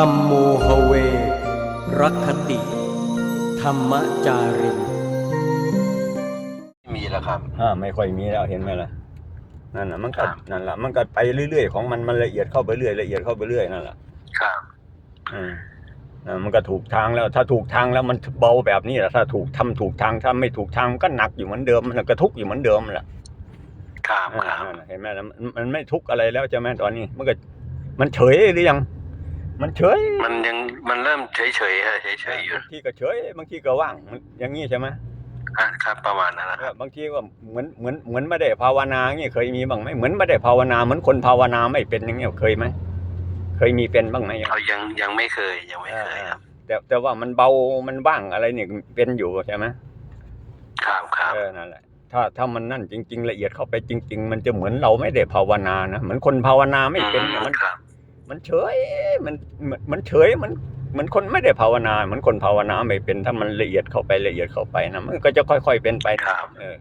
ธรรมโมหเว รักขติ ธรรมจารินมีแล้วครับ อ่าไม่ค่อยมีแล้วเห็นไหมล่ะนั่นแหละมันก็ครับ นั่นแหละมันก็ไปเรื่อยๆของมันมันละเอียดเข้าไปเรื่อยละเอียดเข้าไปเรื่อยนั่นแหละครับ อืมอ่ามันก็ถูกทางแล้ว ถ้าถูกทางแล้วมันเบาแบบนี้แหละถ้าถูกทำถูกทางถ้าไม่ถูกทางมันก็หนักอยู่เหมือนเดิมมันก็ทุกข์อยู่เหมือนเดิมแหละ ครับอ่าครับนั่นน่ะเห็นไหมล่ะมันมันไม่ทุกข์อะไรแล้วใช่ไหมตอนนี้ มันก็ มันเฉยหรือยัง มันเฉยมันยังมันเริ่มเฉยเฉยๆฮะเฉยเฉยๆอยู่บางทีก็เฉยบางทีก็ว่างมันอย่างนี้ใช่ไหมอะครับประมาณนั้นนะคเอรัอบบางทีก็เหมือนเหมือนเหมือนไม่ได้ภาวนาเงี้ยเคยมีบ้างไหมเหมือนไม่ได้ภาวนาเหมือนคนภาวนาไม่เป็นอย่างเงี้ยเคยไหมเคยมีเป็นบ้างไหมเรายังยังไม่เคยยังไม่เคยครับแต่แต่ว่ามันเบามันว่างอะไรเนี่ยเป็นอยู่ใช่ไหมครับครับเออนั่นแหละถ้าถ้ามันนั่นจริง ๆ ละเอียดเข้าไปจริง ๆ มันจะเหมือนเราไม่ได้ภาวนานะเหมือนคนภาวนาไม่เป็นเนี่ยมันครับ มันเฉยมันมันมันเฉยมันเหมือนคนไม่ได้ภาวนาเหมือนคนภาวนาไม่เป็นถ้ามันละเอียดเข้าไปละเอียดเข้าไปนะมันก็จะค่อย ๆ เป็นไปครับเออ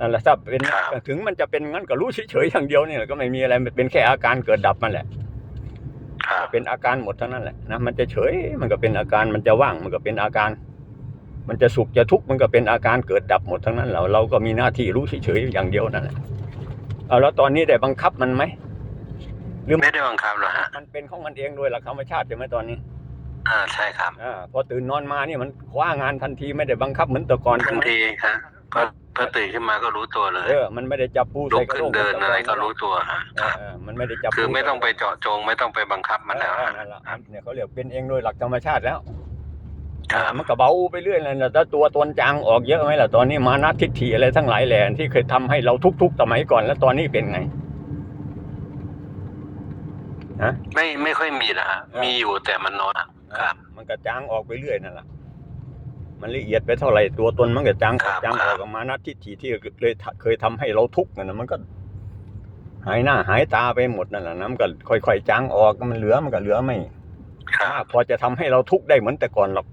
นั่นแหละถ้าเป็นครับถึงมันจะเป็นงั้นก็รู้เฉยๆอย่างเดียวเนี่ยก็ไม่มีอะไรมันเป็นแค่อาการเกิดดับมันแหละครับเป็นอาการหมดเท่านั้นแหละนะมันจะเฉยมันก็เป็นอาการมันจะว่างมันก็เป็นอาการ มันจะสุขจะทุกข์มันก็เป็นอาการเกิดดับหมดทั้งนั้นเราเราก็มีหน้าที่รู้เฉยๆอย่างเดียวนั่นแหละเอาแล้วตอนนี้ได้บังคับมันไหม หรือไม่ได้บังคับหรอกฮะมันเป็นของมันเองโดยหลักธรรมชาติใช่ไหมตอนนี้ อ่าใช่ครับอ่าพอตื่นนอนมานี่มันคว้างานทันทีไม่ได้บังคับเหมือนแต่ก่อนทัใช่นไหมทีครับพอพอตื่นขึ้นมาก็รู้ตัวเลยเออมันไม่ได้จับปูลุใส่กกระขึ้โหลนกเดินอะไรก็รู้ตัวฮะเออเออมันไม่ได้จับคือปูไม่ต้องไปเจาะจงไม่ต้องไปบังคับมันแล้วเออฮะนั่นแหละเนี่ยเขาเรียกเป็นเองโดยหลักธรรมชาติแล้วครับมันก็เบาไปเรื่อยเลยนะแล้วตัวตนจางออกเยอะไหมล่ะตอนนี้มานัทิฏฐิอะไรทั้งหลายแหล่ที่เคยทำให้เราทุกข์ๆสมัยก่อน แล้วตอนนี้เป็นไง ไม่ไม่ค่อยมีนะฮะเออมีอยู่แต่มันน้อยอะครับ มันก็จางออกไปเรื่อยนั่นแหละมันละเอียดไปเท่าไหร่ตัวตนมันก็จางออกจางออกมานัทิฏฐิที่เคยเคยทำให้เราทุกข์นั่นนะมันก็ หายหน้าหายตาไปหมดนั่นแหละนะมันก็ค่อยๆจางออกมันเหลือมันก็เหลือไม่ครับมากพอจะทำให้เราทุกข์ได้เหมือนแต่ก่อนหรอก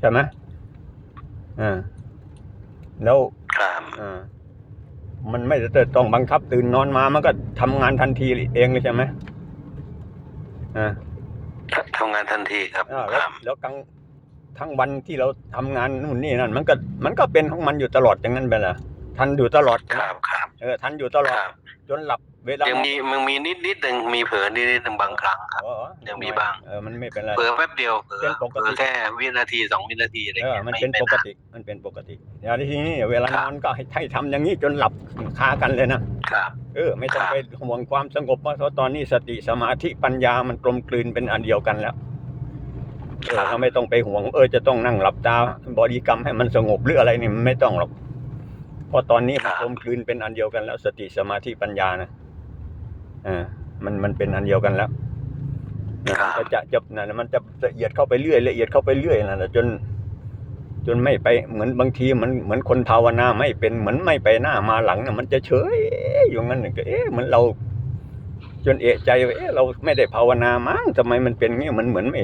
ใช่ไหมอ่าแล้วครับอ่ามันไม่ได้ต้องบังคับตื่นนอนมามันก็ทำงานทันทีเองเลยใช่ไหม อ่าทำงานทันทีครับอ่าคแล้วรับแล้วทั้งทั้งวันที่เราทำงานนู่นนี่นั่นมันก็มันก็เป็นของมันอยู่ตลอดอย่างนั้นไปละ ทันอยู่ตลอดครับครับเออทันอยู่ตลอคดรับจนหลับเวลายังมีมันมีนิดนิดหนึ่งมีเผลอนิดนิดหนึ่งบางครั้งครับอ๋อยังมีบ้างเออมันไม่เป็นไรเผลอแป๊บเดียวเผลอเป็นปกติเผลอแค่วินาทีสองวินาทีอะไรเออเงี้ยมันไม่เป็นไม่ปกนานติมันเป็นปกติอย่างที่นี้เวลาครันบอนก็ให้ให้ทำอย่างนี้จนหลับคากันเลยนะครับเออไม่ต้องครับไปห่วงความสงบเพราะตอนนี้สติสมาธิปัญญามันกลมกลืนเป็นอันเดียวกันแล้วเออเราไม่ต้องไปห่วง เออจะต้องนั่งหลับตาบริกรรมให้มันสงบหรืออะไรนี่มันไม่ต้องหรอก เพราะตอนนี้มันกลมกลืนเป็นอันเดียวกันแล้วสติสมาธิปัญญานะเออมันมันเป็นอันเดียวกันแล้วนะมันจะจะนั่นน่ะมันจะละเอียดเข้าไปเรื่อยละเอียดเข้าไปเรื่อยนั่นแหละจน จนไม่ไปเหมือนบางทีมันเหมือนคนภาวนาไม่เป็นเหมือนไม่ไปหน้ามาหลังน่ะมันจะเฉยอยู่งั้นน่ะก็เอ๊ะเหมือนเรา จนเอะใจว่าเอ๊ะเราไม่ได้ภาวนามั้งทำไมมันเป็นงี้มันเหมือนไม่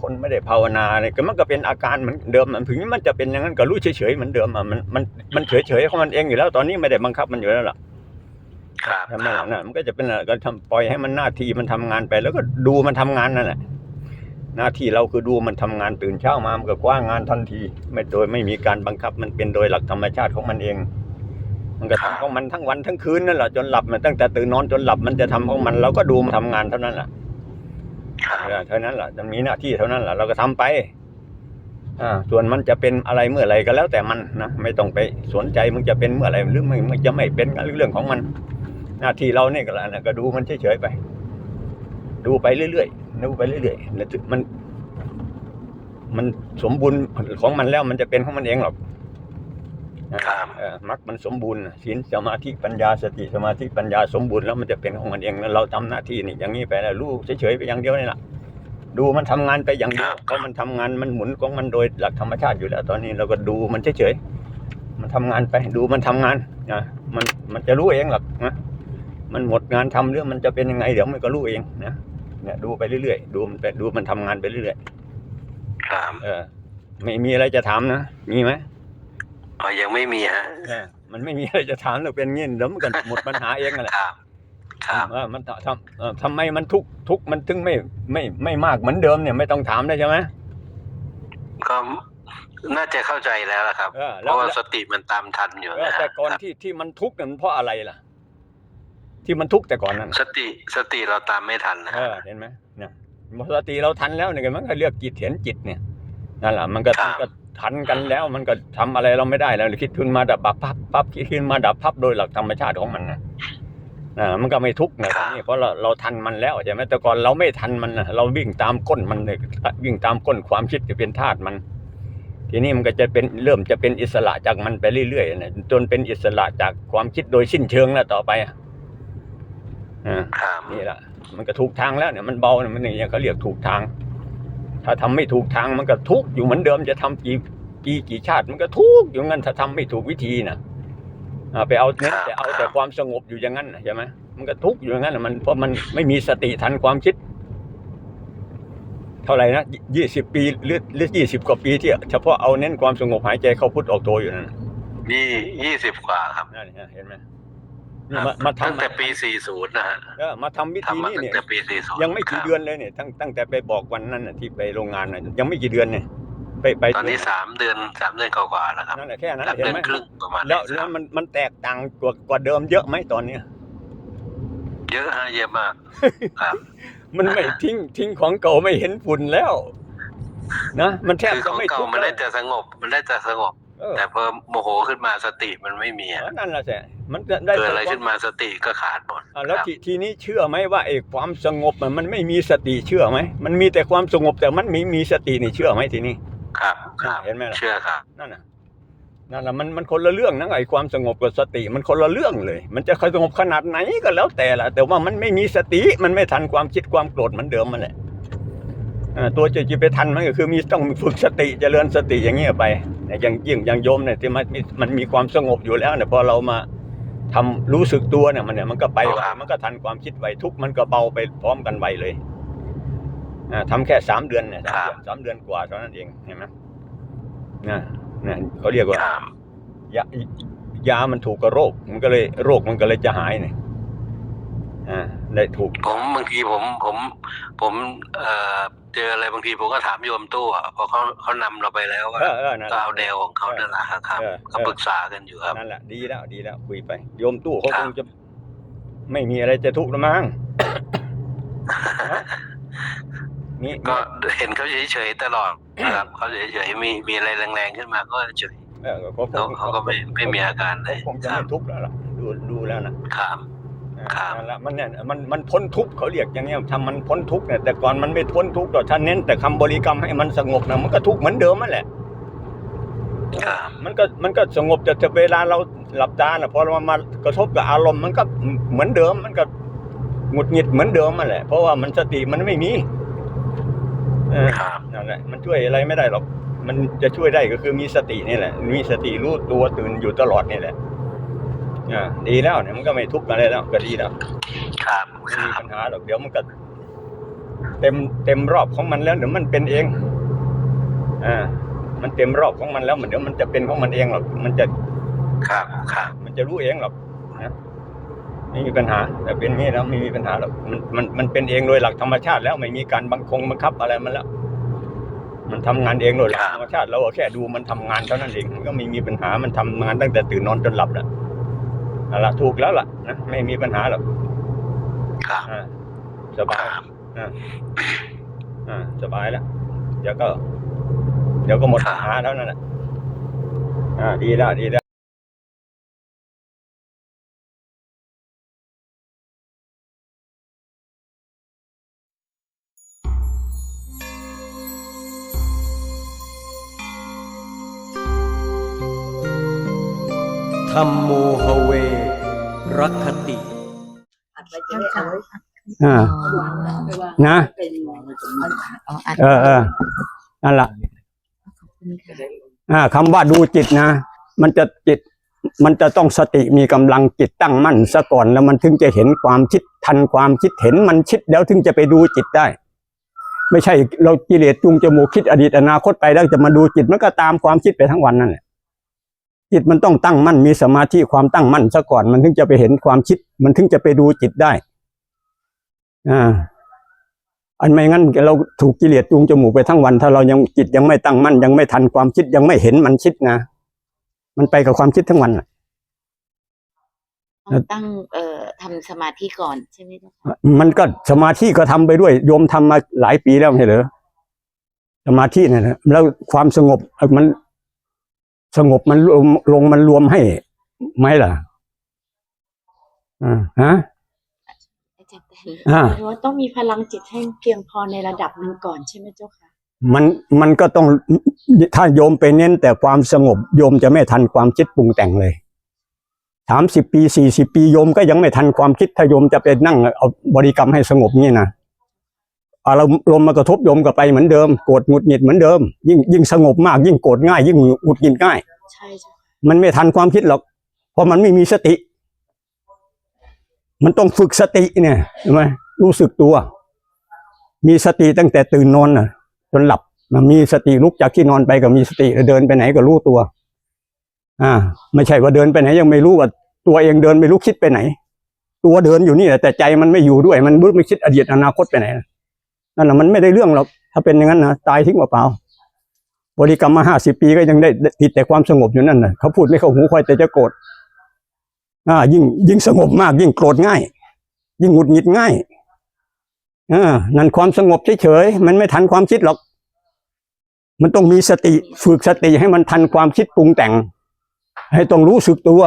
คนไม่ได้ภาวนาเนี่ยก็มันก็เป็นอาการเหมือนเดิมมันถึงมันจะเป็นอย่างนั้นก็รู้เฉยๆเหมือนเดิมอะมันมันมันเฉยๆของมันเองอยู่แล้ว ตอนนี้ไม่ได้บังคับมันอยู่แล้วล่ะครับทำไมครัล่ะบน่ะมันก็จะเป็นอะไรก็ทำปล่อยให้มันหน้าที่มันทำงานไป แล้วก็ดูมันทำงานนั่นแหละหน้าที่เราคือดูมันทำงานตื่นเช้ามามันก็คว้างงานทันที ไม่โดยไม่มีการบังคับมันเป็นโดยหลักธรรมชาติของมันเอง มันก็ทำของมันทั้งวันทั้งคืนนั่นแหละจนหลับมันตั้งแต่ตื่นนอนจนหลับมันจะทำของมันเราก็ดูมันทำงานเท่านั้นแหละครับ เท่านั้นแหละจะมีหน้าที่เท่านั้นแหละเราก็ทำไปอ่าส่วนมันจะเป็นอะไรเมื่อไรก็แล้วแต่มันนะไม่ต้องไปสนใจมันจะเป็นเมื่อไรหรือไม่มันจะไม่เป็นก็เรื่องของมัน หน้าที่เราเนี่ยก็แล้วนะก็ดูมันเฉยๆไป ดูไปเรื่อยๆดูไปเรื่อยๆมันมันสมบูรณ์ของมันแล้วมันจะเป็นของมันเองหรอก ครับเออมรรคมันสมบูรณ์ศีลสมาธิปัญญาสติสมาธิปัญญาสมบูรณ์แล้วมันจะเป็นของมันเองแล้วเราทำหน้าที่นี่อย่างนี้ไปแล้วรู้เฉยๆไปอย่างเดียวนี่แหละดูมันทำงานไปอย่างเดียวเพราะมันทำงานมันหมุนของมันโดยหลักธรรมชาติอยู่แล้ว ตอนนี้เราก็ดูมันเฉยๆมันทำงานไปดูมันทำงานนะมันมันจะรู้เองหรอกนะมันหมดงานทำเรื่องมันจะเป็นยังไงเดี๋ยวมันก็รู้เองนะเนี่ยดูไปเรื่อยๆดูมันไปดูมันทำงานไปเรื่อยครับๆเออไม่มีอะไรจะถามนะมีไหม อ๋อยังไม่มีฮะเออมันไม่มีอะไรจะถามเราเป็นเงี้ยเดี๋ยวมันก็หมดปัญหาเองนั่นแหละครับ ครับเออมันทำเอ่อทำไมมันทุกข์ทุกข์มันถึงไม่ไม่ไม่มากเหมือนเดิมเนี่ยไม่ต้องถามได้ใช่ไหม ก็น่าจะเข้าใจแล้วล่ะครับ เออเพแล้วราะว่าแล้วสติมันตามทันอยู่เออนะฮะแต่ก่อนครับที่ที่มันทุกข์เนี่ยมันเพราะอะไรล่ะ ที่มันทุกข์แต่ก่อนนั้นสติสติเราตามไม่ทันนะเอฮะ อเห็นไหมเนี่ยสติเราทันแล้วเนี่ยมันก็เรียกจิตเห็นจิตเนี่ยนั่นแหละมันก็ครับ มันก็ ทันกันแล้วมันก็ทำอะไรเราไม่ได้แล้วคิดขึ้นมาดับปั๊บปั๊บปั๊บคิดขึ้นมาดับพับโดยหลักธรรมชาติของมันนะอ่ามันก็ไม่ทุกข์นะนี่เพราะเราเราทันมันแล้วใช่ไหมแต่ก่อนเราไม่ทันมันนะเราวิ่งตามก้นมันเลยวิ่งตามก้นความคิดจะเป็นธาตุมัน ทีนี้มันก็จะเป็นเริ่มจะเป็นอิสระจากมันไปเรื่อยๆนะจนเป็นอิสระจากความคิดโดยสิ้นเชิงแล้วต่อไปอะอ่าครับนี่แหละมันก็ถูกทางแล้วเนี่ยมันเบาเนี่ยมันอย่างเขาเรียกถูกทาง ถ้าทำไม่ถูกทางมันก็ทุกข์อยู่เหมือนเดิมจะทำกี่กี่กี่ชาติมันก็ทุกข์อยู่งั้นถ้าทำไม่ถูกวิธีนะอ่าไปเอาเน้นแต่เอาแต่ความสงบอยู่อย่างนั้นน่ะใช่ไหมมันก็ทุกข์อยู่อย่างนั้นน่ะมันเพราะมันไม่มีสติทันความคิด เท่าไหร่นะยี่สิบปีหรือหรือยี่สิบกว่าปีที่เฉพาะเอาเน้นความสงบหายใจเข้าพุทธออกโทอยู่นั่นน่ะยี่ยี่สิบกว่าครับนั่นเห็นไหม นี่มามาตั้งทำแต่ปีสี่ศูนย์นะฮะเออมาทำวิธีทำมานี้ตั้งเนี่ย แต่ปีสี่ศูนย์ยังไม่กี่เดือนเลยเนี่ยตั้งตั้งแต่ไปบอกวันนั้นน่ะที่ไปโรงงานน่ะยังไม่กี่เดือนเนี่ยไปไปตอนนี้สามเดือนสามเดือนกว่าๆแล้วครับนั่นแหละแค่นั้นสามเห็นเดือนไหมครึ่งประมาณแล้วนี้แล้วครับมันมันแตกต่างกว่ากว่าเดิมเยอะไหมตอนเนี้ย เยอะฮะเยอะมากครับ มันไม่ทิ้งทิ้งของเก่าไม่เห็นฝุ่นแล้ว นะมันแทบคือจะของไม่เก่าทุกข์มันได้แล้วแต่สงบ มันได้แต่สงบ เออแต่พอโมโหขึ้นมาสติมันไม่มีเออะอนั่นแหละแสมันจะได้เกิดอะไรแต่ควขึ้นมาสติก็ขาดหมดอะแล้วครับทีทีนี้เชื่อไหมว่าไอ้ความสงบมันมันไม่มีสติเชื่อไหมมันมีแต่ความสงบแต่มันไม่มีสตินี่เชื่อไหมทีนี้ครับครับเห็นไหมล่ะเชื่อครับนั่นน่ะนั่นแหละมันมันคนละเรื่องนะไอ้ความสงบกับสติมันคนละเรื่องเลย มันจะสงบขนาดไหนก็แล้วแต่ละแต่ว่ามันไม่มีสติมันไม่ทันความคิดความโกรธเหมือนเดิมมันแหละอ่า ตัวจะจะไปทันมันก็คือมีต้องฝึกสติเจริญสติอย่างเงี้ยไปเนี่ยอย่างยิ่งอย่างโยมเนี่ยที่มันมีมันมีความสงบอยู่แล้วเนี่ยพอเรามาทำรู้สึกตัวเนี่ยมันเนี่ยมันก็ไปไวมันก็ทันความคิดไวทุกข์มันก็เบาไปพร้อมกันไวเลยอ่าทำแค่สามเดือนเนี่ยสามเดือนสามเดือนกว่าเท่านั้นเองเห็นไหมนะนะเขาเรียกว่าครับยายามันถูกกับโรค มันก็เลยโรคมันก็เลยจะหายเนี่ยอ่าได้ถูกผมบางทีผมผมผมเอ่อ เจออะไรบางทีผมก็ถามโยมตู้อะพอเขาเขานำเราไปแล้วก็เออเออนั่นแหก็ละ เอาแนวของเขานั่นแหละครับเออ ก็ปรึกษากันอยู่ครับ นั่นแหละดีแล้วดีแล้วคุยไปโยมตู้เขาครัคบงจะ ไม่มีอะไรจะทุกข์แล้วมั้งนี่ก็เห็นเขาเฉยๆตลอดนะครับเขาเฉยๆมีมีอะไรแรงๆขึ้นมาก็เฉยเออเขาเขาเขาก็ไม่ไม่มีอาการเลยคงจะครัไม่บทุกข์แล้วล่ะดูดูแล้วนะครับ ครับนั่นแหละมันเนี่ยมันมันพ้นทุกข์เขาเรียกอย่างเนี้ยทำมันพ้นทุกข์เนี่ยแต่ก่อนมันไม่พ้นทุกข์หรอกท่านเน้นแต่คำบริกรรมให้มันสงบนะมันก็ทุกข์เหมือนเดิมนั่นแหละครับมันก็มันก็สงบแต่แต่เวลาเราหลับตานะพอเรามากระทบกับอารมณ์มันก็เหมือนเดิมมันก็หงุดหงิดเหมือนเดิมนั่นแหละเพราะว่ามันสติมันไม่มีเออครับนั่นแหละมันช่วยอะไรไม่ได้หรอก มันจะช่วยได้ก็คือมีสตินี่แหละ มีสติรู้ตัวตื่นอยู่ตลอดนี่แหละ อ่าดีแล้วเนี่ยมันก็ไม่ทุกข์อะไรแล้วก็ดีแล้วครับไม่คมีรับปัญหาหรอกเดี๋ยวมันก็เต็มเต็มรอบของมันแล้วเดี๋ยวมันเป็นเอง อ่า มันเต็มรอบของมันแล้วมันเดี๋ยวมันจะเป็นของมันเองหรอก มันจะ ครับครับมันจะรู้เองหรอกนะไม่มีปัญหา แต่เป็นอย่างนี้แล้วไม่มีปัญหาหรอก มันมันมันเป็นเองโดยหลักธรรมชาติแล้วไม่มีการบังคงบังคับอะไรมันแล้ว มันทำงานเองโดยหลักธรรมชาติเราก็แค่ดูมันทำงานเท่านั้นเองมันก็ไม่มีปัญหา มันทำงานตั้งแต่ตื่นนอนจนหลับแล้ว เอาละถูกแล้วล่ะนะไม่มีปัญหาหรอกครับอ่าสบายครับอ่าอ่าสบายแล้วเดี๋ยวก็ เดี๋ยวก็หมดปัญหาแล้วนั่นแหละอ่าดีแล้วดีแล้ว อ่านะเป็นอ๋ออัดเออเออนั่นแหละขอบคุณค่ะอ่าคำว่าดูจิตนะ มันจะจิต มันจะต้องสติมีกำลังจิตตั้งมั่นซะก่อนแล้วมันถึงจะเห็นความคิดทันความคิดเห็นมันคิดแล้วถึงจะไปดูจิตได้ ไม่ใช่เรากิเลสจูงจมูกคิดอดีตอนาคตไปแล้วจะมาดูจิตมันก็ตามความคิดไปทั้งวันนั่นแหละจิตมันต้องตั้งมั่นมีสมาธิความตั้งมั่นซะก่อนมันถึงจะไปเห็นความคิด มันถึงจะไปดูจิตได้ อ่าอันไม่งั้นเราถูกกิเลสจูงจมูกไปทั้งวัน ถ้าเรายังจิตยังไม่ตั้งมั่นยังไม่ทันความคิดยังไม่เห็นมันคิดนะ มันไปกับความคิดทั้งวันน่ะต้องตั้งเอ่อทำสมาธิก่อนใช่ไหมเจ้าค่ะมันก็สมาธิก็ทำไปด้วยโยมทำมาหลายปีแล้วไม่ใช่เหรอสมาธิเนี่ยนะแล้วความสงบเอ่อมันสงบมันลงลงมันรวมให้ไหมล่ะอ่าฮะ อาจารย์แต่อ่าหรือว่าต้องมีพลังจิตให้เพียงพอในระดับหนึ่งก่อนใช่ไหมเจ้าค่ะ มันมันก็ต้องถ้าโยมไปเน้นแต่ความสงบโยมจะไม่ทันความคิดปรุงแต่งเลยสามสิบปีสี่สิบปีโยมก็ยังไม่ทันความคิดถ้าโยมจะไปนั่งเอาบริกรรมให้สงบนี่นะอารมณ์ลมมากระทบโยมก็ไปเหมือนเดิมโกรธหงุดหงิดเหมือนเดิม ยิ่งยิ่งสงบมากยิ่งโกรธง่าย ยิ่งหงุดหงิดง่าย ใช่เจ้าค่ะมันไม่ทันความคิดหรอกเพราะมันไม่มีสติ มันต้องฝึกสติเนี่ยใช่ไหมรู้สึกตัว มีสติตั้งแต่ตื่นนอนน่ะ จนหลับมันมีสติลุกจากที่นอนไปก็มีสติเดินไปไหนก็รู้ตัว อ่า ไม่ใช่ว่าเดินไปไหน ยังไม่รู้ว่าตัวเองเดินไม่รู้คิดไปไหน ตัวเดินอยู่นี่แหละแต่ใจมันไม่อยู่ด้วย มันไม่คิดอดีตอนาคตไปไหนนั่นแหละมันไม่ได้เรื่องหรอกถ้าเป็นอย่างนั้นนะตายทิ้งเปล่าบริกรรมมาห้าสิบปีก็ยังได้ติดแต่ความสงบอยู่นั่นน่ะเขาพูดไม่เข้าหูคอยแต่จะโกรธ อ่ายิ่งยิ่งสงบมาก ยิ่งโกรธง่าย ยิ่งหงุดหงิดง่ายอ่านั่นความสงบเฉยๆมันไม่ทันความคิดหรอก มันต้องมีสติฝึกสติให้มันทันความคิดปรุงแต่ง ให้ต้องรู้สึกตัว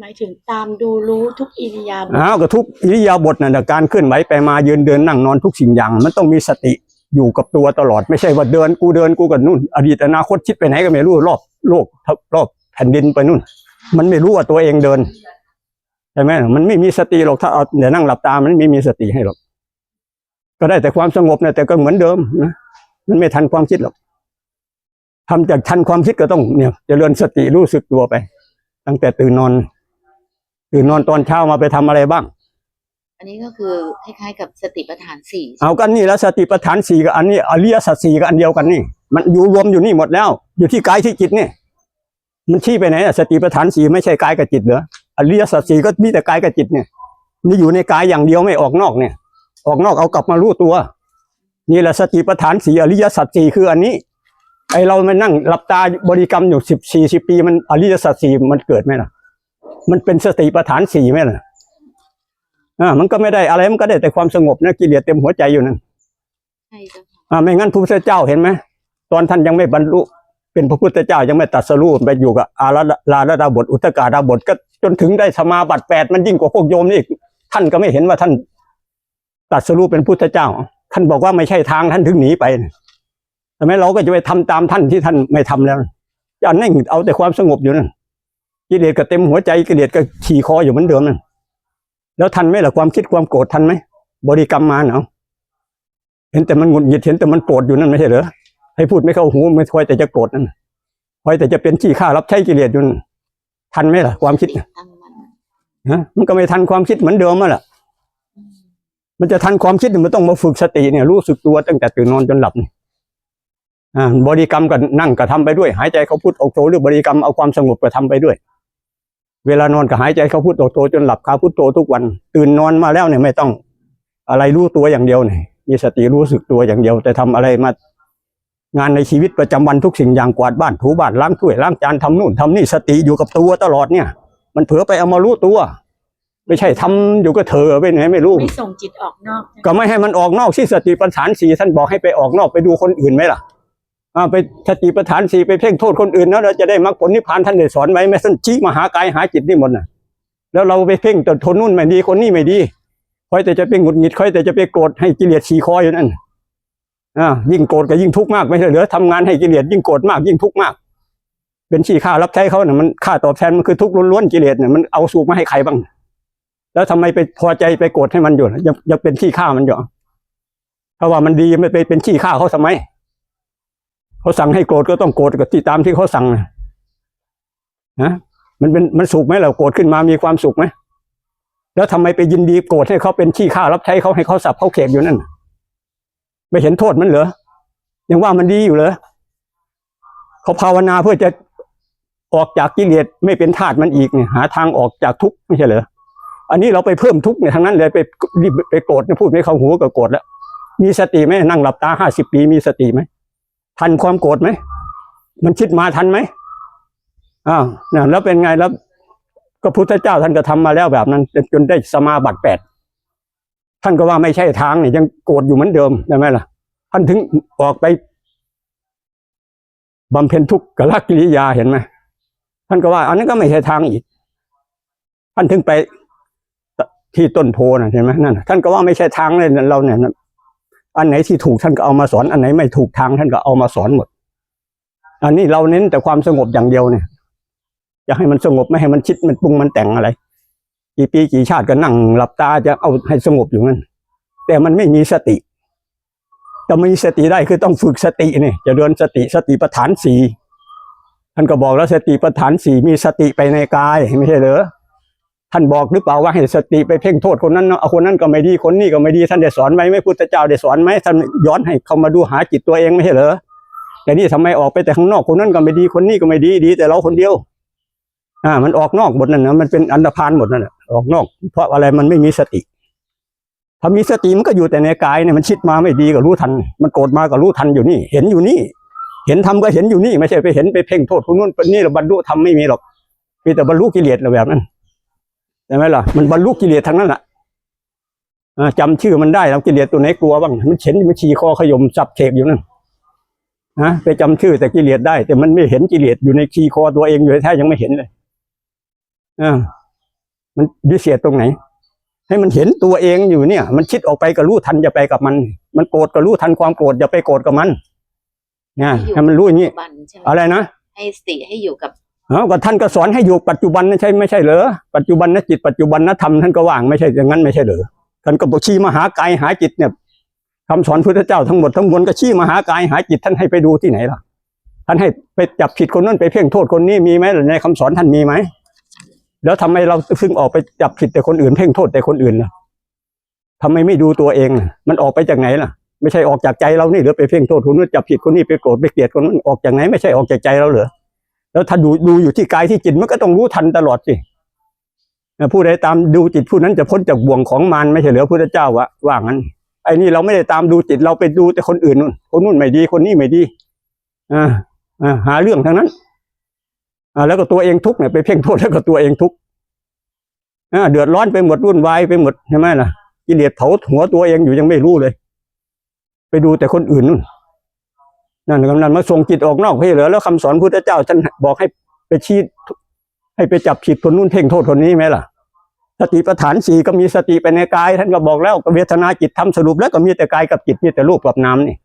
หมายถึงตามดูรู้ทุกอิริยาบถอ้าวก็ทุกอิริยาบถน่ะนะการเคลื่อนไหวไปมายืนเดินนั่งนอนทุกสิ่งอย่าง มันต้องมีสติอยู่กับตัวตลอด ไม่ใช่ว่าเดินกูเดินกูกับนู่น อดีตอนาคตคิดไปไหนก็ไม่รู้รอบโลกรอบแผ่นดินไปนู่น มันไม่รู้ว่าตัวเองเดินใช่ไหมมันไม่มีสติหรอกถ้าเอาเดี๋ยวนั่งหลับตามันไม่มีสติให้หรอก ก็ได้แต่ความสงบนะแต่ก็เหมือนเดิมนะมันไม่ทันความคิดหรอกทำจากทันความคิดก็ต้องเนี่ยเจริญสติรู้สึกตัวไป ตั้งแต่ตื่นนอน ตื่นนอนตอนเช้ามาไปทำอะไรบ้าง อันนี้ก็คือคล้ายๆกับสติปัฏฐานสี่เอากันนี่แล้วสติปัฏฐานสี่กับอันนี้อริยสัจสี่กับอันเดียวกันนี่ มันอยู่รวมอยู่นี่หมดแล้ว อยู่ที่กายที่จิตนี่ มันชี้ไปไหนอะสติปัฏฐานสี่ไม่ใช่กายกับจิตเหรออริยสัจสี่ก็มีแต่กายกับจิตเนี่ยนี่อยู่ในกายอย่างเดียวไม่ออกนอกเนี่ย ออกนอกเอากลับมารู้ตัว นี่แหละสติปัฏฐานสี่อริยสัจสี่คืออันนี้ ไอเรามานั่งหลับตาบริกรรมอยู่สิบสี่สิบปี มันอริยสัจสี่มันเกิดไหมล่ะ มันเป็นสติปัฏฐานสี่ไหมล่ะอ่ามันก็ไม่ได้อะไรมันก็ได้แต่ความสงบนะกิเลสเต็มหัวใจอยู่นั่นใช่เจ้าค่ะอ่าไม่งั้นพระพุทธเจ้าเห็นไหมตอนท่านยังไม่บรรลุ เป็นพระพุทธเจ้ายังไม่ตรัสรู้ไปอยู่กับอาราลาดาบทอุตกาดาบทก็จนถึงได้สมาบัติแปดมันยิ่งกว่าพวกโยมนี่อีกท่านก็ไม่เห็นว่าท่านตรัสรู้เป็นพุทธเจ้า ท่านบอกว่าไม่ใช่ทางท่านถึงหนีไปทำไมเราก็จะไปทำตามท่านที่ท่านไม่ทำแล้วอย่านั่งเอาแต่ความสงบอยู่นั่นกิเลสก็เต็มหัวใจกิเลสก็ขี่คออยู่เหมือนเดิมนั่นแล้วทันไหมล่ะความคิดความโกรธทันไหมบริกรรมมาเนาะเห็นแต่มันหงุดหงิดเห็นแต่มันโกรธอยู่นั่นไม่ใช่เหรอ ให้พูดไม่เข้าหูไม่คอยแต่จะโกรธนั่นคอยแต่จะเป็นขี้ข้ารับใช้กิเลสอยู่นั่นทันไหมล่ะความคิดน่ะตั้งมันฮะมันก็ไม่ทันความคิดเหมือนเดิมอะล่ะอืมมันจะทันความคิดเนี่ยมันต้องมาฝึกสติเนี่ยรู้สึกตัวตั้งแต่ตื่นนอนจนหลับนี่อ่าบริกรรมก็นั่งก็ทำไปด้วย หายใจเขาพูดออกโตหรือบริกรรมเอาความสงบก็ทำไปด้วย เวลานอนก็หายใจเขาพูดออกโตจนหลับคาพุทโตทุกวัน ตื่นนอนมาแล้วเนี่ยไม่ต้อง อะไรรู้ตัวอย่างเดียวเนี่ยมีสติรู้สึกตัวอย่างเดียว แต่ทำอะไรมา งานในชีวิตประจำวันทุกสิ่งอย่างกวาดบ้านถูบ้านล้างถ้วยล้างจานทำนู่นทำนี่สติอยู่กับตัวตลอดเนี่ย มันเผลอไปเอามารู้ตัว ไม่ใช่ทำอยู่ก็เถอะไปไหนไม่รู้ไม่ส่งจิตออกนอก ก็ไม่ให้มันออกนอกที่สติปัฏฐานสี่ท่านบอกให้ไปออกนอกไปดูคนอื่นไหมล่ะอ่าไปสติปัฏฐานสี่ไปเพ่งโทษคนอื่นแล้วเราจะได้มรรคผลนิพพานท่านได้สอนไว้ไหมท่านชี้มาหากายหาจิตนี่หมดน่ะ แล้วเราไปเพ่งแต่ทนนู่นไม่ดีคนนี้ไม่ดีคอยแต่จะไปหงุดหงิดคอยแต่จะไปโกรธให้กิเลสขี่คออยู่นั่นอ่า ยิ่งโกรธก็ยิ่งทุกข์มากไม่ใช่เหรือทำงานให้กิเลสยิ่งโกรธมากยิ่งทุกข์มาก เป็นขี้ข้ารับใช้เขาเนี่ยมันค่าตอบแทนมันคือทุกข์ล้วนๆกิเลสเนี่ยมันเอาสุขมาให้ใครบ้าง แล้วทำไมไปพอใจไปโกรธให้มันอยู่ยังยังเป็นขี้ข้ามันอยู่ถ้าว่ามันดีไม่ไปเป็นขี้ข้าเขาทำไมเขาสั่งให้โกรธก็ต้องโกรธกับที่ตามที่เขาสั่งนะนะมันเป็นมันสุขไหมเราโกรธขึ้นมามีความสุขไหมแล้วทำไมไปยินดีโกรธให้เขาเป็นขี้ข้ารับใช้เขาให้เขาสับเขาเขกอยู่นั่น ไม่เห็นโทษมันเหรอยังว่ามันดีอยู่เหรอเขาภาวนาเพื่อจะออกจากกิเลสไม่เป็นทาสมันอีกเนี่ยหาทางออกจากทุกข์ไม่ใช่เหรออันนี้เราไปเพิ่มทุกข์เนี่ยทั้งนั้นเลยไปรีบไปโกรธพูดไม่เข้าหูก็โกรธแล้ว มีสติไหมนั่งหลับตาห้าสิบปีมีสติไหมทันความโกรธไหมมันคิดมาทันไหมอ้าวเนี่ยแล้วเป็นไงแล้วก็พุทธเจ้าท่านก็ทำมาแล้วแบบนั้นจนจนได้สมาบัติแปด ท่านก็ว่าไม่ใช่ทางเนี่ยยังโกรธอยู่เหมือนเดิมใช่ไหมล่ะ ท่านถึงออกไปบำเพ็ญทุกขกิริยาเห็นไหมท่านก็ว่า อันนั้นก็ไม่ใช่ทางอีก ท่านถึงไปที่ต้นโพนะเห็นไหมนั่นท่านก็ว่าไม่ใช่ทางเลยเราเนี่ยอันไหนที่ถูกท่านก็เอามาสอน อันไหนไม่ถูกทางท่านก็เอามาสอนหมด อันนี้เราเน้นแต่ความสงบอย่างเดียวเนี่ยอยากให้มันสงบไม่ให้มันคิดมันปรุงมันแต่งอะไร กี่ปีกี่ชาติก็นั่งหลับตาจะเอาให้สงบอยู่นั่นแต่มันไม่มีสติจะมีสติได้คือต้องฝึกสตินี่จะเดินสติสติปัฏฐานสี่ท่านก็บอกแล้วสติปัฏฐานสี่มีสติไปในกายไม่ใช่เหรอท่านบอกหรือเปล่าว่าให้สติไปเพ่งโทษคนนั้นเนาะเอาคนนั้นก็ไม่ดีคนนี้ก็ไม่ดีท่านได้สอนไหมไม่พุทธเจ้าได้สอนไหมท่านย้อนให้เขามาดูหาจิตตัวเองไม่ใช่เหรอแต่นี่ทำไมออกไปแต่ข้างนอกคนนั้นก็ไม่ดีคนนี้ก็ไม่ดีดี แต่เราคนเดียว อ่า มันออกนอกหมดนั่นนะมันเป็นอันธพาลหมดนั่นแหละออกนอก เพราะอะไรมันไม่มีสติถ้ามีสติมันก็อยู่แต่ในกายเนี่ยมันคิดมาไม่ดีก็รู้ทัน มันโกรธมาก็รู้ทันอยู่นี่ เห็นอยู่นี่ เห็นทำก็เห็นอยู่นี่ ไม่ใช่ไปเห็นไปเพ่งโทษคนนู้นคนนี้เราบรรลุธรรมไม่มีหรอกมีแต่บรรลุกิเลสเราแบบนั้นใช่ไหมล่ะมันบรรลุกิเลสทั้งนั้นแหละอ่าจำชื่อมันได้แล้วกิเลสตัวไหนกลัวบ้างมันเข็นมันชีคอขยมสับเขกอยู่นั่นนะไปจำชื่อแต่กิเลสได้ แต่มันไม่เห็นกิเลสอยู่ในชีคอตัวเองอยู่แท้ยังไม่เห็นเลย อ่ามันดิเศษตรงไหน ให้มันเห็นตัวเองอยู่เนี่ย มันคิดออกไปก็รู้ทันอย่าไปกับมัน มันโกรธก็รู้ทันความโกรธอย่าไปโกรธกับมันเนี่ยให้มันรู้อย่างนี้ปัจจุบันใช่ไหมอะไรนะให้สติให้อยู่กับเอ้าก็ท่านก็สอนให้อยู่ปัจจุบันนะใช่ไม่ใช่เหรอปัจจุบันนะจิตปัจจุบันนะธรรมท่านก็ว่างไม่ใช่อย่างนั้นไม่ใช่เหรอท่านก็บอกชี้มาหากายหาจิตเนี่ยคำสอนพุทธเจ้าทั้งหมดทั้งมวลก็ชี้มาหากายหาจิตท่านให้ไปดูที่ไหนล่ะ ท่านให้ไปจับผิดคนนั้นไปเพ่งโทษคนนี้มีไหมหรือในคำสอนท่านมีไหม แล้วทำไมเราซึ่งออกไปจับผิดแต่คนอื่นเพ่งโทษแต่คนอื่นล่ะทำไมไม่ดูตัวเองล่ะมันออกไปจากไหนล่ะ ไม่ใช่ออกจากใจเรานี่หรือไปเพ่งโทษคนนู้นจับผิดคนนี้ไปโกรธไปเกลียดคนนั้นออกจากไหนไม่ใช่ออกจากใจเราเหรอแล้วถ้าดูดูอยู่ที่กายที่จิตมันก็ต้องรู้ทันตลอดสิผู้ใดตามดูจิตผู้นั้นจะพ้นจากบ่วงของมารไม่ใช่เหรือพระเจ้าวะว่างั้นไอ้นี่เราไม่ได้ตามดูจิตเราไปดูแต่คนอื่นนู่นคนนู่นไม่ดีคนนี้ไม่ดีอ่าอ่าหาเรื่องทั้งนั้น แล้วก็ตัวเองทุกเนี่ยไปเพ่งโทษแล้วก็ตัวเองทุกเดือดร้อนไปหมดวุ่นวายไปหมดใช่ไหมล่ะกิเลสเผาหัวตัวเองอยู่ยังไม่รู้เลย ไปดูแต่คนอื่นนู่นนั่นกำนันมาส่งจิตออกนอกให้เหรอแล้วคำสอนพุทธเจ้าท่านบอกให้ไปชี้ให้ไปจับผิดคนนู้นเพ่งโทษคนนี้ไหมล่ะ สติปัฏฐานสี่ก็มีสติไปในกาย ท่านก็บอกแล้วก็เวทนาจิตทำสรุปแล้วก็มีแต่กายกับจิตมีแต่รูปกับนามนี่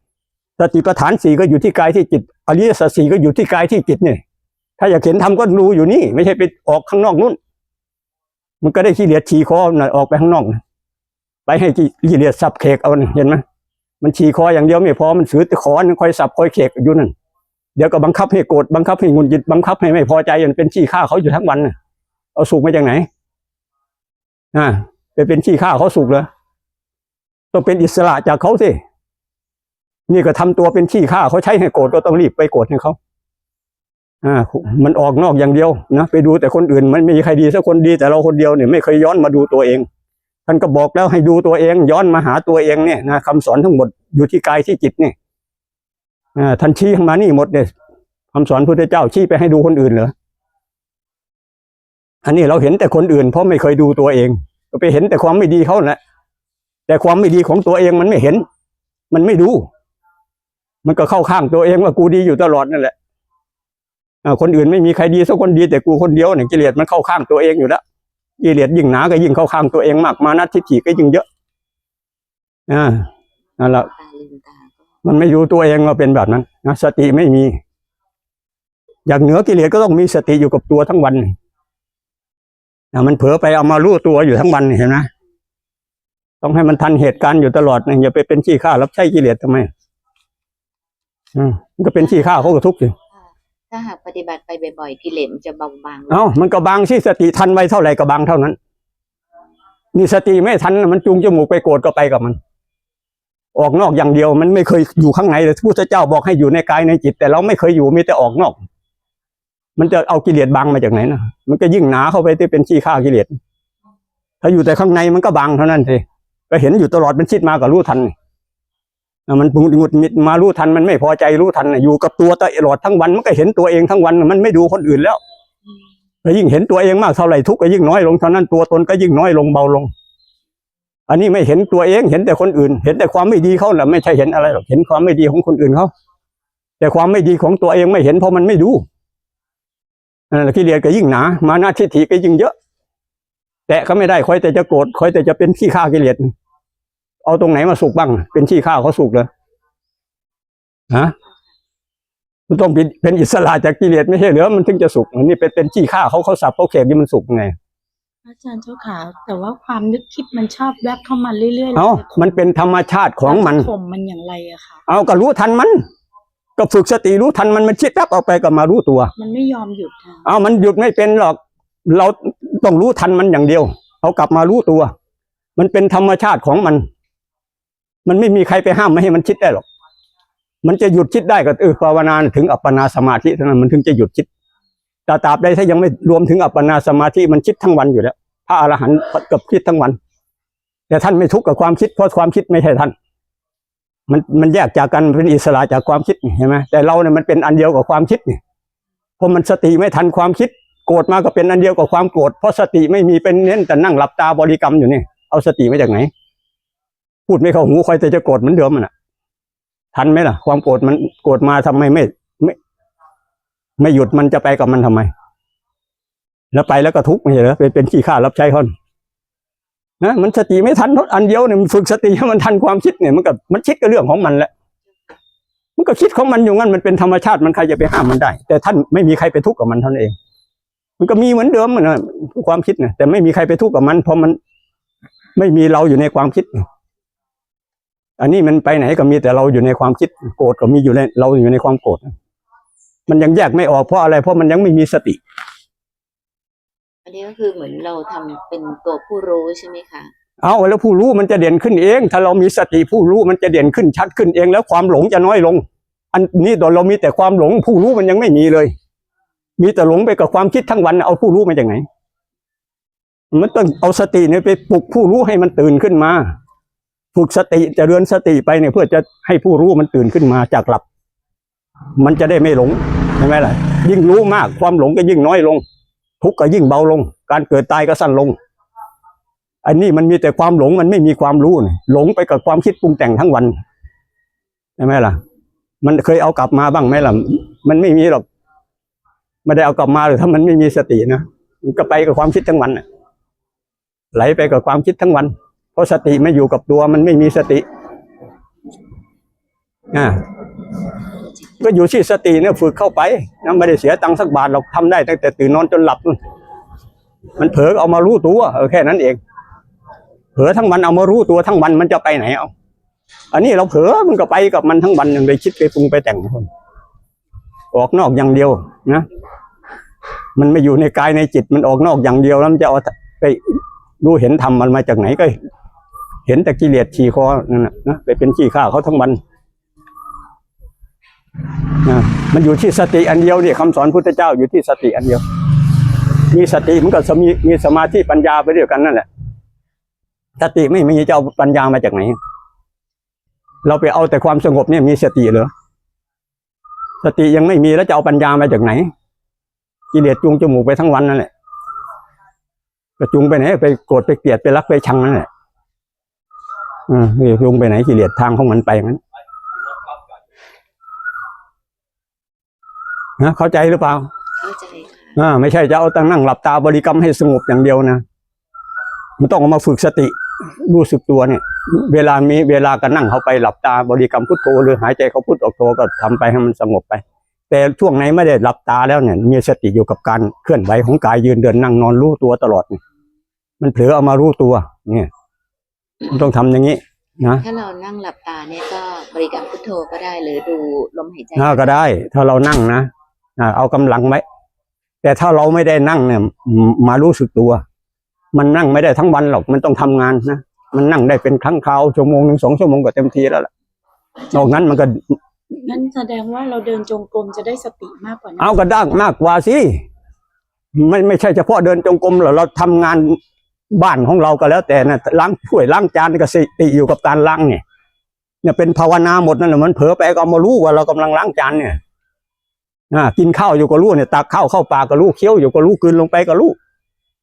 สติปัฏฐานสี่ก็อยู่ที่กายที่จิตอริยสัจสี่ก็อยู่ที่กายที่จิตนี่ ถ้าอยากเห็นทำก็ดูอยู่นี่ ไม่ใช่ไปออกข้างนอกนู่น มันก็ได้ขี้เหลียดฉีคอหน่ะออกไปข้างนอกไปให้ขี้เหลียดสับเขกเอาเห็นไหมมันฉี่คออย่างเดียวไม่พอมันสือตะขอนคอยสับคอยเขกอยู่นั่นเดี๋ยวก็บังคับให้โกรธบังคับให้งุนจิตบังคับให้ไม่พอใจมันเป็นขี้ข้าเขาอยู่ทั้งวันเอาสุกมาจากไหนอ่าไปเป็นขี้ข้าเขาสุกเหรอต้องเป็นอิสระจากเขาสินี่ก็ทำตัวเป็นขี้ข้าเขาใช้ให้โกรธก็ต้องรีบไปโกรธให้เขา อ่ามันออกนอกอย่างเดียวนะไปดูแต่คนอื่นมันไม่มีใครดีสักคนดีแต่เราคนเดียวเนี่ยไม่เคยย้อนมาดูตัวเอง ท่านก็บอกแล้วให้ดูตัวเอง ย้อนมาหาตัวเองเนี่ยนะคำสอนทั้งหมดอยู่ที่กายที่จิตเนี่ยอ่าท่านชี้มานี่หมดเนี่ยคำสอนพุทธเจ้าชี้ไปให้ดูคนอื่นเหรออันนี้เราเห็นแต่คนอื่นเพราะไม่เคยดูตัวเองก็ไปเห็นแต่ความไม่ดีเขาแหละแต่ความไม่ดีของตัวเองมันไม่เห็น มันไม่ดู มันก็เข้าข้างตัวเองว่ากูดีอยู่ตลอดนั่นแหละ คนอื่นไม่มีใครดีสักคนดีแต่กูคนเดียวเนี่ยกิเลสมันเข้าข้างตัวเองอยู่แล้วกิเลสยิ่งหนาก็ยิ่งเข้าข้างตัวเองมากมานัทิฏฐิก็ยิ่งเยอะอ่านั่นแหละมันไม่รู้ตัวเองว่าเป็นแบบนั้นนะสติไม่มี อย่างเหนือกิเลสก็ต้องมีสติอยู่กับตัวทั้งวันนะมันเผลอไปเอามารู้ตัวอยู่ทั้งวันเห็นไหมต้องให้มันทันเหตุการณ์อยู่ตลอดนะอย่าไปเป็นขี้ข้ารับใช้กิเลสทำไมอืมก็เป็นขี้ข้าเขาก็ทุกข์สิ ถ้าหากปฏิบัติไปบ่อยๆกิเลสมันจะเบาบางเอ้ามันก็บางที่สติทันไว้เท่าไหร่ก็บางเท่านั้น นี่สติไม่ทันมันจูงจมูกไปโกรธก็ไปกับมัน ออกนอกอย่างเดียวมันไม่เคยอยู่ข้างในเลยพระพุทธเจ้าบอกให้อยู่ในกายในจิต แต่เราไม่เคยอยู่มีแต่ออกนอก มันจะเอากิเลสบังมาจากไหนนะมันก็ยิ่งหนาเข้าไปที่เป็นขี้ข้ากิเลสถ้าอยู่แต่ข้างในมันก็บังเท่านั้นสิก็เห็นอยู่ตลอดเป็นชิดมาก็รู้ทันนี่ มันหงุดหงุดหงิดมารู้ทันมันไม่พอใจรู้ทันอยู่กับตัวตลอดทั้งวันมันก็เห็นตัวเองทั้งวันมันไม่ดูคนอื่นแล้วแล้วยิ่งเห็นตัวเองมากเท่าไหร่ทุกข์ก็ยิ่งน้อยลงเท่านั้นตัวตนก็ยิ่งน้อยลงเบาลง อันนี้ไม่เห็นตัวเองเห็นแต่คนอื่น เห็นแต่ความไม่ดีเขาแหละไม่ใช่เห็นอะไรหรอกเห็นความไม่ดีของคนอื่นเขาแต่ความไม่ดีของตัวเองไม่เห็นเพราะมันไม่ดูนั่นแหละกิเลสก็ยิ่งหนามานาทิฏฐิก็ยิ่งเยอะ แตะก็ไม่ได้คอยแต่จะโกรธคอยแต่จะเป็นขี้ข้ากิเลส เอาตรงไหนมาสุกบ้าง เป็นขี้ข้าเขาสุกเลยฮะมันต้องเป็นเป็นอิสระจากกิเลสไม่ใช่เหรอมันถึงจะสุกอันนี้เป็นเป็นขี้ข้าเขาเขาสับเขาเขกนี่มันสุกไงอาจารย์เจ้าขาแต่ว่าความนึกคิดมันชอบแวบเข้ามาเรื่อยๆเอ้าแล้วมันเป็นธรรมชาติของมันเราจะข่มมันอย่างไรอะคะเอาก็รู้ทันมัน ก็ฝึกสติรู้ทันมันมันชิดแป๊บออกไปก็มารู้ตัว มันไม่ยอมหยุดค่ะเอามันหยุดไม่เป็นหรอก เราต้องรู้ทันมันอย่างเดียว เอากลับมารู้ตัว มันเป็นธรรมชาติของมัน มันไม่มีใครไปห้ามไม่ให้มันคิดได้หรอก มันจะหยุดคิดได้ก็เออภาวนาถึงอัปปนาสมาธิเท่านั้นมันถึงจะหยุดคิดต่ตาบใดถ้ายังไม่รวมถึงอัปปนาสมาธิมันคิดทั้งวันอยู่แล้วพระอรหันต์กับคิดทั้งวัน แต่ท่านไม่ทุกข์กับความคิดเพราะความคิดไม่ใช่ท่าน มันมันแยกจากกันเป็นอิสระจากความคิดเห็นไหมแต่เราเนี่ยมันเป็นอันเดียวกับความคิดนี่เพราะมันสติไม่ทันความคิด โกรธมาก็เป็นอันเดียวกับความโกรธเพราะสติไม่มีเป็นเน้นแต่นั่งหลับตาบริกรรมอยู่นี่เอาสติมาจากไหน พูดไม่เข้าหูคอยแต่จะโกรธเหมือนเดิมมันอะ ทันไหมล่ะ ความโกรธมันโกรธมาทำไมไม่ไม่ ไม่หยุดมันจะไปกับมันทำไม แล้วไปแล้วก็ทุกข์ไม่ใช่เหรอเป็นเป็นขี้ข้ารับใช้เขานะมันสติไม่ทันราะอันเดียวเนี่ยฝึกสติให้มันทันความคิดเนี่ยมันก็มันคิดก็เรื่องของมันแหละมันก็คิดของมันอยู่งั้นมันเป็นธรรมชาติมันใครจะไปห้ามมันได้ แต่ท่านไม่มีใครไปทุกข์กับมันเท่านั้นเอง มันก็มีเหมือนเดิมมันนะความคิดนะแต่ไม่มีใครไปทุกข์กับมัน เพราะมันไม่มีเราอยู่ในความคิด อันนี้มันไปไหนก็มีแต่เราอยู่ในความคิดโกรธก็มีอยู่ในเราอยู่ในความโกรธมันยังแยกไม่ออกเพราะอะไร เพราะมันยังไม่มีสติ อันนี้ก็คือเหมือนเราทำเป็นตัวผู้รู้ใช่ไหมคะเอาแล้วผู้รู้มันจะเด่นขึ้นเอง ถ้าเรามีสติผู้รู้มันจะเด่นขึ้นชัดขึ้นเอง แล้วความหลงจะน้อยลง อันนี้ตอนเรามีแต่ความหลง ผู้รู้มันยังไม่มีเลย มีแต่หลงไปกับความคิดทั้งวันเอาผู้รู้มาจากไหน มันต้องเอาสติเนี่ยไปปลุกผู้รู้ให้มันตื่นขึ้นมา ฝึกสติเจะเรือนสติไปเนี่ยเพื่อจะให้ผู้รู้มันตื่นขึ้นมาจากหลับ มันจะได้ไม่หลงใช่ไหมล่ะ ยิ่งรู้มากความหลงก็ยิ่งน้อยลง ทุกข์ก็ยิ่งเบาลง การเกิดตายก็สั้นลง อันนี้มันมีแต่ความหลงมันไม่มีความรู้เนี่ยหลงไปกับความคิดปรุงแต่งทั้งวันใช่ไหมล่ะ มันเคยเอากลับมาบ้างไหมล่ะ มันไม่มีหรอกไม่ได้เอากลับมาหรือถ้ามันไม่มีสตินะมันก็ไปกับความคิดทั้งวันไหลไปกับความคิดทั้งวัน เพราะสติไม่อยู่กับตัวมันไม่มีสติอ่าก็อยู่ที่สติเนี่ยฝึกเข้าไปนะไม่ได้เสียตังค์สักบาทหรอกทำได้ตั้งแต่ตื่นนอนจนหลับมันเผลอเอามารู้ตัวเออแค่นั้นเอง เผลอทั้งวันเอามารู้ตัวทั้งวันมันจะไปไหนเอาอันนี้เราเผลอมันก็ไปกับมันทั้งวันยังไปคิดไปปรุงไปแต่งคนออกนอกอย่างเดียวนะมันไม่อยู่ในกายในจิตมันออกนอกอย่างเดียวแล้วมันจะเอาไปรู้เห็นธรรมมันมาจากไหนก็ เห็นแต่กิเลสขี่คอนั่นนะไปเป็นขี้ข้าเขาทั้งวันนะมันอยู่ที่สติอันเดียวนี่คำสอนพุทธเจ้าอยู่ที่สติอันเดียว มีสติมันก็มีมีสมาธิปัญญาไปด้วยกันนั่นแหละสติไม่มีจะเอาปัญญามาจากไหน เราไปเอาแต่ความสงบเนี่ยมีสติเหรอสติยังไม่มีแล้วจะเอาปัญญามาจากไหนกิเลสจูงจมูกไปทั้งวันนั่นแหละก็จูงไปไหนไปโกรธไปเกลียดไปรักไปชังนั่นแหละ อืมนี่จูงไปไหนกิเลสทางของมันไปอย่างนั้นนะเข้าใจหรือเปล่าเข้าใจค่ะอ่าไม่ใช่จะเอาตั้งนั่งหลับตาบริกรรมให้สงบอย่างเดียวนะมันต้องเอามาฝึกสติรู้สึกตัวเนี่ย เวลามีเวลาก็นั่งเข้าไปหลับตาบริกรรมพุทโธหรือหายใจเขาพุทออกโธก็ทำไปให้มันสงบไป แต่ช่วงไหนไม่ได้หลับตาแล้วเนี่ย มีสติอยู่กับการเคลื่อนไหวของกายยืนเดินนั่งนอนรู้ตัวตลอดเนี่ยมันเผลอเอามารู้ตัว เนี่ยมัน ต้องทำอย่างนี้นะถ้าเรานั่งหลับตาเนี่ยก็บริกรรมพุทโธก็ได้หรือดูลมหายใจน่าก็ได้ ถ้าเรานั่งนะอ่าเอากำลังไว้แต่ถ้าเราไม่ได้นั่งเนี่ยมมารู้สึกตัว มันนั่งไม่ได้ทั้งวันหรอกมันต้องทำงานนะมันนั่งได้เป็นครั้งคราวชั่วโมงหนึ่งสองชั่วโมงก็เต็มทีแล้วล่ะนอกนั้นมันก็งั้นแสดงว่าเราเดินจงกรมจะได้สติมากกว่านั้นเอากระด้างมากกว่าสิไม่ไม่ใช่เฉพาะเดินจงกรมหรอกเราทำงาน บ้านของเราก็แล้วแต่นะล้างถ้วยล้างจานก็สติอยู่กับการล้างเนี่ยเนี่ยเป็นภาวนาหมดนั่นแหละมันเผลอไปก็มารู้ว่าเรากำลังล้างจานเนี่ยอ่ากินข้าวอยู่ก็รู้เนี่ยตักข้าวเข้าปากก็รู้เคี้ยวอยู่ก็รู้กลืนลงไปก็รู้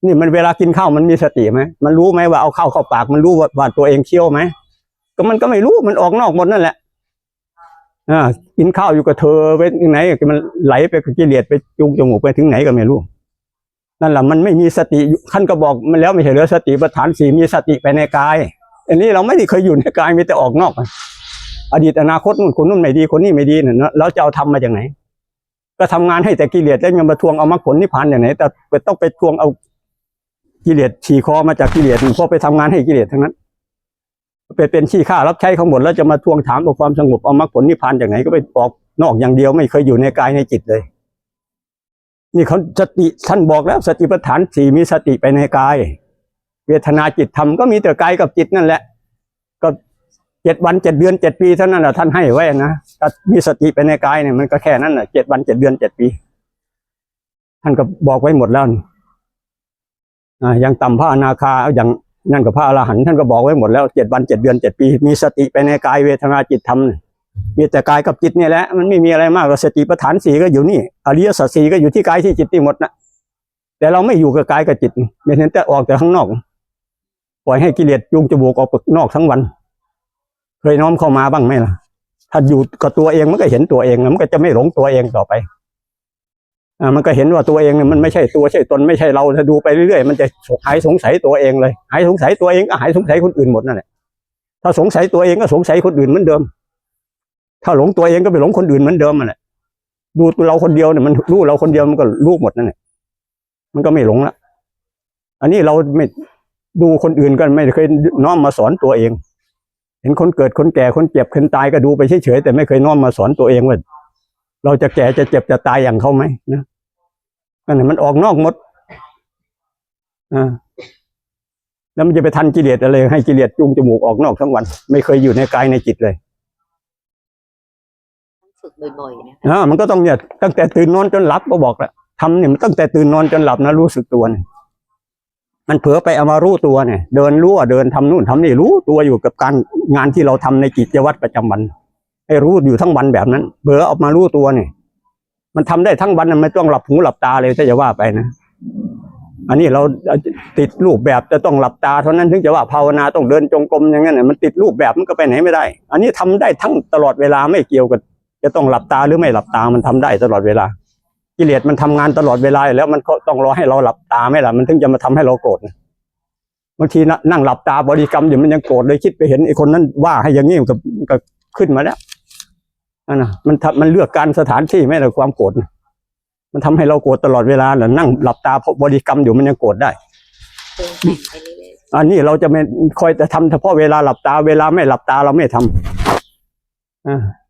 นี่มันเวลากินข้าวมันมีสติไหมมันรู้ไหมว่าเอาข้าวเข้าปาก มันรู้ว่าตัวเองเคี้ยวไหมก็มันก็ไม่รู้มันออกนอกหมดนั่นแหละอ่ากินข้าวอยู่กับเธอไปถึงไหนมันไหลไปกิเลสไปจุงจมูกไปถึงไหนก็ไม่รู้ นั่นแหละมันไม่มีสติอยู่ท่านก็บอกมันแล้วไม่ใช่เหลือสติประฐานสีมีสติไปในกาย อันนี้เราไม่ได้เคยอยู่ในกายมีแต่ออกนอก อดีตอนาคตนู่นคนนู่นไม่ดีคนนี้ไม่ดีเนี่ยเราจะเอาทำมาจากไหน ก็ทำงานให้แต่กิเลสแล้วยังมาทวงเอามรรคผลนิพพานอย่างไหนแต่ต้องไปทวงเอากิเลสฉี่คอมาจากกิเลสเพราะไปทำงานให้กิเลสทั้งนั้นไปเป็นขี้ข้ารับใช้ของหมดแล้วจะมาทวงถามเอาความสงบเอามรรคผลนิพพานจากไหนก็ไปออกนอกอย่างเดียวไม่เคยอยู่ในกายในจิตเลย นี่เขาสติท่านบอกแล้วสติปัฏฐานสี่มีสติไปในกาย เวทนาจิตธรรมก็มีแต่กายกับจิตนั่นแหละ ก็เจ็ดวันเจ็ดเดือนเจ็ดปีเท่านั้นแหละท่านให้ไว้นะถ้ามีสติไปในกายเนี่ยมันก็แค่นั้นแหละเจ็ดวันเจ็ดเดือนเจ็ดปี ท่านก็บอกไว้หมดแล้วนี่อ่ายังต่ำพระอนาคาอย่างนั่นกับพระอรหันต์ท่านก็บอกไว้หมดแล้วเจ็ดวันเจ็ดเดือนเจ็ดปี มีสติไปในกายเวทนาจิตธรรมเนี่ย มีแต่กายกับจิตเนี่ยแหละมันไม่มีอะไรมากกว่าสติปัฏฐานสี่ก็อยู่นี่อริยสัจสี่ก็อยู่ที่กายที่จิตนี่หมดนะแต่เราไม่อยู่กับกายกับจิตไม่เห็นแต่ออกแต่ข้างนอก ปล่อยให้กิเลสยุงจมูกออกนอกทั้งวัน เคยน้อมเข้ามาบ้างไหมล่ะ ถ้าอยู่กับตัวเองมันก็เห็นตัวเองมันก็จะไม่หลงตัวเองต่อไปอ่ามันก็เห็นว่าตัวเองเนี่ยมันไม่ใช่ตัวใช่ตนไม่ใช่เราถ้าดูไปเรื่อยๆมันจะหายสงสัยตัวเองเลยหายสงสัยตัวเองก็หายสงสัยคนอื่นหมดนั่นแหละถ้าสงสัยตัวเองก็สงสัยคนอื่นเหมือนเดิม ถ้าหลงตัวเองก็ไปหลงคนอื่นเหมือนเดิมมันแหละดูตัวเราคนเดียวเนี่ยมันรู้เราคนเดียวมันก็รู้หมดนั่นแหละมันก็ไม่หลงละอันนี้เราไม่ดูคนอื่นก็ไม่เคยน้อมมาสอนตัวเอง เห็นคนเกิดคนแก่คนเจ็บคนตายก็ดูไปเฉยๆแต่ไม่เคยน้อมมาสอนตัวเองว่าเราจะแก่จะเจ็บจะตายอย่างเขาไหมนะนั่นนะมันออกนอกหมดอ่าแล้วมันจะไปทันกิเลสอะไรให้กิเลสจุงจมูกออกนอกทั้งวัน ไม่เคยอยู่ในกายในจิตเลย ฝึกบ่อยๆนะอ่ามันก็ต้องเนี่ยตั้งแต่ตื่นนอนจนหลับก็บอกแหละทำเนี่ยมันตั้งแต่ตื่นนอนจนหลับนะรู้สึกตัวเนี่ยมันเผลอไปเอามารู้ตัวเนี่ย เดินรู้ว่าเดินทำนู่นทำนี่รู้ตัวอยู่กับการงานที่เราทำในกิจวัตรประจำวันให้รู้อยู่ทั้งวันแบบนั้นเผลอออกมารู้ตัวเนี่ย มันทำได้ทั้งวันนไม่ต้องหลับหูหลับตาเลยถ้าจะว่าไปนะอันนี้เราติดรูปแบบจะต้องหลับตาเท่านั้นถึงจะว่าภาวนาต้องเดินจงกรมอย่างนั้นน่ะมันติดรูปแบบมันก็ไปไหนไม่ได้ อันนี้ทำได้ทั้งตลอดเวลาไม่เกี่ยวกับ จะต้องหลับตาหรือไม่หลับตามันทำได้ตลอดเวลากิเลสมันทำงานตลอดเวลาอยู่แล้วมันก็ต้องรอให้เราหลับตาไหมล่ะมันถึงจะมาทำให้เราโกรธนะบางทีนะนั่งหลับตาบริกรรมอยู่มันยังโกรธเลยคิดไปเห็นไอ้คนนั้นว่าให้อย่างนี้มันก็ก็ขึ้นมาแล้วนั่นนะมันทำมันเลือกการสถานที่ไม่แต่ความโกรธนะมันทำให้เราโกรธตลอดเวลาเหรอนั่งหลับตาบริกรรมอยู่มันยังโกรธได้เติมแต่งไปเรื่อยอันนี้เราจะไม่คอยแต่ทำเฉพาะเวลาหลับตาเวลาไม่หลับตาเราไม่ทำอ่า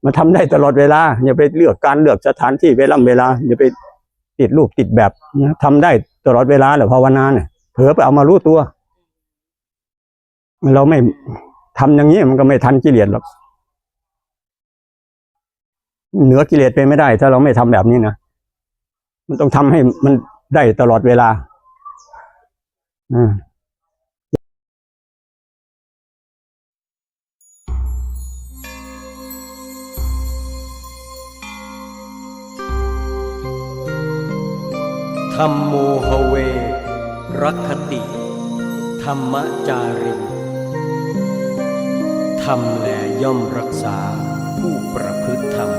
มันทำได้ตลอดเวลา อย่าไปเลือกการเลือกสถานที่เวลาเวลาอย่าไปติดรูปติดแบบนะทำได้ตลอดเวลาแหละภาวนาเนี่ยเผลอไปเอามารู้ตัว เราไม่ทำอย่างนี้มันก็ไม่ทันกิเลสหรอกเหนือกิเลสไปไม่ได้ ถ้าเราไม่ทำแบบนี้นะมันต้องทำให้มันได้ตลอดเวลาอ่า รรมโมหเวรักขติ ธรรมจาริงธรรมแลย่อมรักษาผู้ประพฤติธรรม